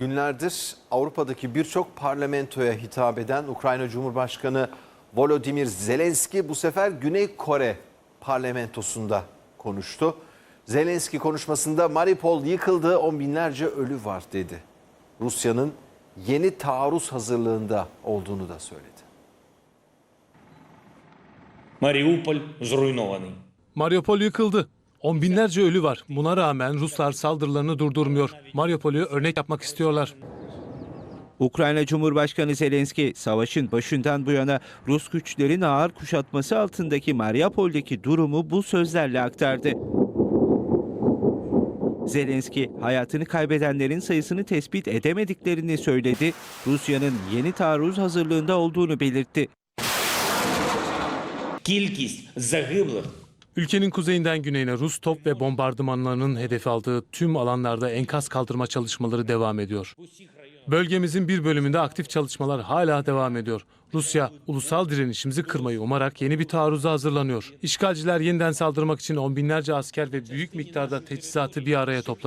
Günlerdir Avrupa'daki birçok parlamentoya hitap eden Ukrayna Cumhurbaşkanı Volodymyr Zelenski bu sefer Güney Kore parlamentosunda konuştu. Zelenski konuşmasında Maripol yıkıldı, on binlerce ölü var dedi. Rusya'nın yeni taarruz hazırlığında olduğunu da söyledi. Mariupol zrujnovanı. Mariupol yıkıldı. On binlerce ölü var. Buna rağmen Ruslar saldırılarını durdurmuyor. Mariupol'ü örnek yapmak istiyorlar. Ukrayna Cumhurbaşkanı Zelenski, savaşın başından bu yana Rus güçlerin ağır kuşatması altındaki Mariupol'deki durumu bu sözlerle aktardı. Zelenski, hayatını kaybedenlerin sayısını tespit edemediklerini söyledi. Rusya'nın yeni taarruz hazırlığında olduğunu belirtti. Кількість загиблих Ülkenin kuzeyinden güneyine Rus top ve bombardımanlarının hedef aldığı tüm alanlarda enkaz kaldırma çalışmaları devam ediyor. Bölgemizin bir bölümünde aktif çalışmalar hala devam ediyor. Rusya ulusal direnişimizi kırmayı umarak yeni bir taarruza hazırlanıyor. İşgalciler yeniden saldırmak için on binlerce asker ve büyük miktarda teçhizatı bir araya topladı.